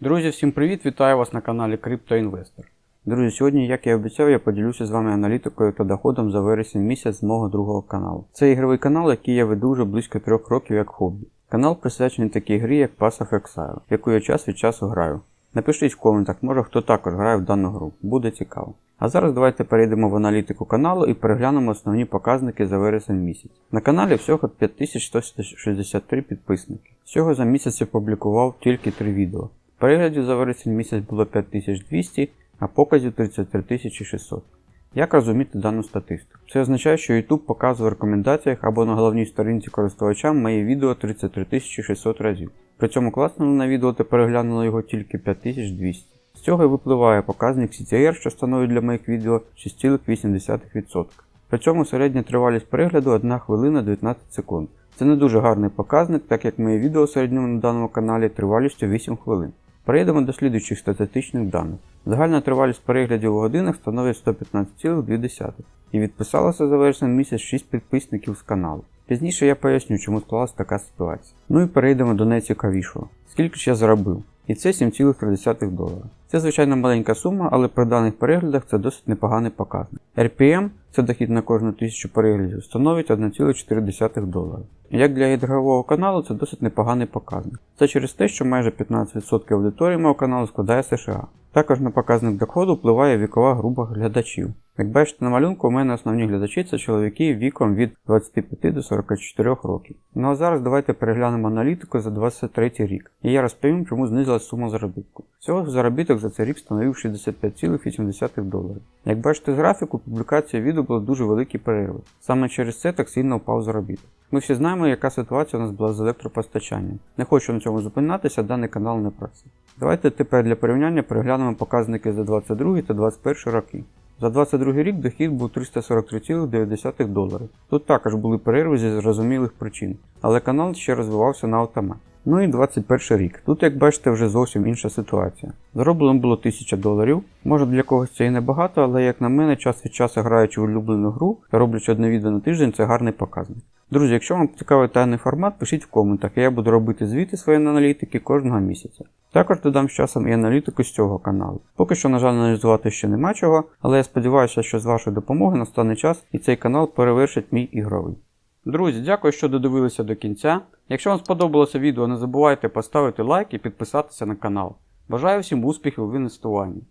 Друзі, всім привіт! Вітаю вас на каналі CryptoInvestor. Друзі, сьогодні, як я обіцяв, я поділюся з вами аналітикою та доходом за вересень місяць з мого другого каналу. Це ігровий канал, який я веду вже близько трьох років як хобі. Канал присвячений такій грі, як Pass of Exile, яку я час від часу граю. Напишіть в коментах, може хто також грає в дану гру, буде цікаво. А зараз давайте перейдемо в аналітику каналу і переглянемо основні показники за вересень місяць. На каналі всього 5163 підписники. Всього за місяць я публікував тільки 3 відео. Переглядів за вересень місяць було 5200, а показів 33600. Як розуміти дану статистику? Це означає, що YouTube показує в рекомендаціях або на головній сторінці користувачам мої відео 33600 разів. При цьому класному на відео та переглянуло його тільки 5200. З цього і випливає показник CTR, що становить для моїх відео 6,8%. При цьому середня тривалість перегляду 1 хвилина 19 секунд. Це не дуже гарний показник, так як мої відео середньому на даному каналі тривалістю 8 хвилин. Перейдемо до слідуючих статистичних даних. Загальна тривалість переглядів у годинах становить 115,2 і відписалося за вересень місяць 6 підписників з каналу. Пізніше я поясню, чому склалася така ситуація. Ну і перейдемо до найцікавішого. Скільки ж я заробив? І це 7,3 долара. Це звичайно маленька сума, але при даних переглядах це досить непоганий показник. RPM, це дохід на кожну тисячу переглядів, становить 1,4 долара. Як для ігрового каналу це досить непоганий показник. Це через те, що майже 15% аудиторії мого каналу складає США. Також на показник доходу впливає вікова група глядачів. Як бачите на малюнку, у мене основні глядачі це чоловіки віком від 25 до 44 років. Ну а зараз давайте переглянемо аналітику за 23 рік. І я розповім, чому знизилась сума заробітку. Всього заробіток за цей рік становив 65,8 доларів. Як бачите з графіку, публікація відео були дуже великі перерви. Саме через це так сильно впав заробіток. Ми всі знаємо, яка ситуація у нас була з електропостачанням. Не хочу на цьому зупинятися, даний канал не про це. Давайте тепер для порівняння переглянемо показники за 22 та 21 роки. За 22 рік дохід був 343,9 доларів. Тут також були перерви зі зрозумілих причин, але канал ще розвивався на автомат. Ну і 21 рік. Тут, як бачите, вже зовсім інша ситуація. Зароблено було 1000 доларів. Може для когось це і небагато, але як на мене, час від часу граючи в улюблену гру та роблячи одне відео на тиждень, це гарний показник. Друзі, якщо вам цікавий даний формат, пишіть в коментах, я буду робити звіти своєї аналітики кожного місяця. Також додам з часом і аналітику з цього каналу. Поки що, на жаль, аналізувати ще нема чого, але я сподіваюся, що з вашої допомоги настане час і цей канал перевершить мій ігровий. Друзі, дякую, що додивилися до кінця. Якщо вам сподобалося відео, не забувайте поставити лайк і підписатися на канал. Бажаю всім успіхів в інвестуванні.